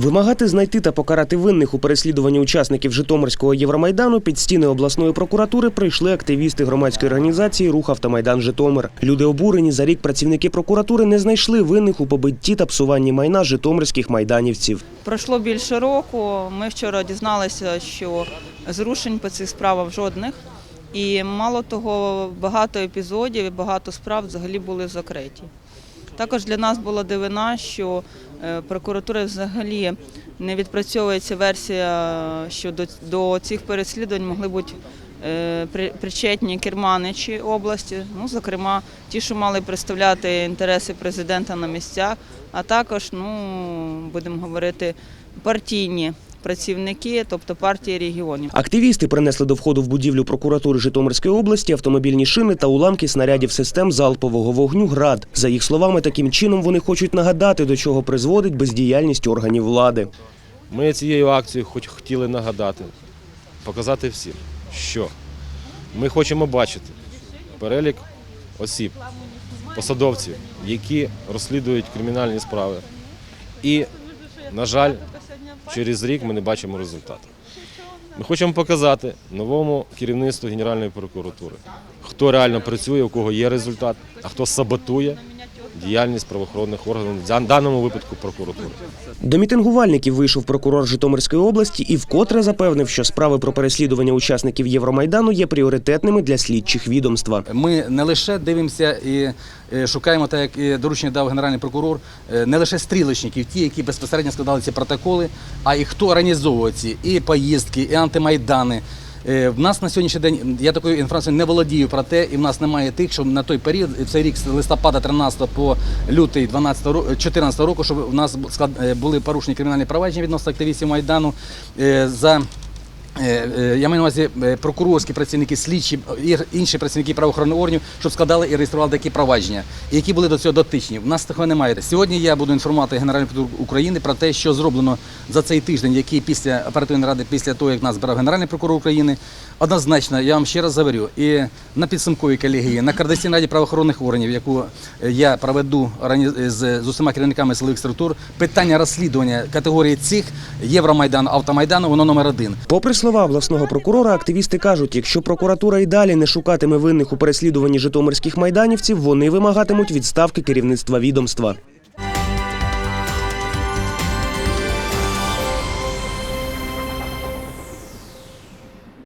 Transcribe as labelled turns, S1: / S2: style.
S1: Вимагати знайти та покарати винних у переслідуванні учасників Житомирського Євромайдану під стіни обласної прокуратури прийшли активісти громадської організації Рух Автомайдан Житомир. Люди обурені за рік працівники прокуратури не знайшли винних у побитті та псуванні майна житомирських майданівців.
S2: Пройшло більше року. Ми вчора дізналися, що зрушень по цих справах жодних. І мало того, багато епізодів і багато справ взагалі були закриті. Також для нас була дивина, що е, прокуратура взагалі не відпрацьовується версія, що до, цих переслідувань могли бути е, причетні керманичі області, ну, зокрема, ті, що мали представляти інтереси президента на місцях, а також, ну, будемо говорити, партійні працівники, тобто партії регіонів.
S1: Активісти принесли до входу в будівлю прокуратури Житомирської області автомобільні шини та уламки снарядів систем залпового вогню ГРАД. За їх словами, таким чином вони хочуть нагадати, до чого призводить бездіяльність органів влади.
S3: Ми цією акцією хоч хотіли нагадати, показати всім, що ми хочемо бачити перелік осіб, посадовців, які розслідують кримінальні справи. І, на жаль, через рік ми не бачимо результату. Ми хочемо показати новому керівництву Генеральної прокуратури, хто реально працює, у кого є результат, а хто саботує діяльність правоохоронних органів, в даному випадку прокуратури.
S1: До мітингувальників вийшов прокурор Житомирської області і вкотре запевнив, що справи про переслідування учасників Євромайдану є пріоритетними для слідчих відомства.
S4: Ми не лише дивимося і е, шукаємо, так як доручення дав генеральний прокурор, е, не лише стрілочників, ті, які безпосередньо складали ці протоколи, а і хто організовує ці і поїздки, і антимайдани. Е, В нас на сьогоднішній день я такою інформацією не володію про те, і в нас немає тих, що на той період, цей рік з листопада 13 по лютий 12 ро- 14 року, щоб у нас е, були порушені кримінальні провадження відносно активістів Майдану е, за Я маю на увазі е, прокурорські працівники, слідчі і інші працівники правоохоронних органів, щоб складали і реєстрували такі провадження, які були до цього дотичні. У нас такого немає. Сьогодні я буду інформувати Генеральну прокуратуру України про те, що зроблено за цей тиждень, який після оперативної ради, після того як нас збирав Генеральний прокурор України. Однозначно, я вам ще раз говорю, і на підсумковій колегії, на координаційній раді правоохоронних органів, яку е, я проведу з, з усіма керівниками силових структур, питання розслідування категорії цих Євромайдану, автомайдану, воно номер один.
S1: Попри слова обласного прокурора, активісти кажуть, якщо прокуратура і далі не шукатиме винних у переслідуванні житомирських майданівців, вони вимагатимуть відставки керівництва відомства.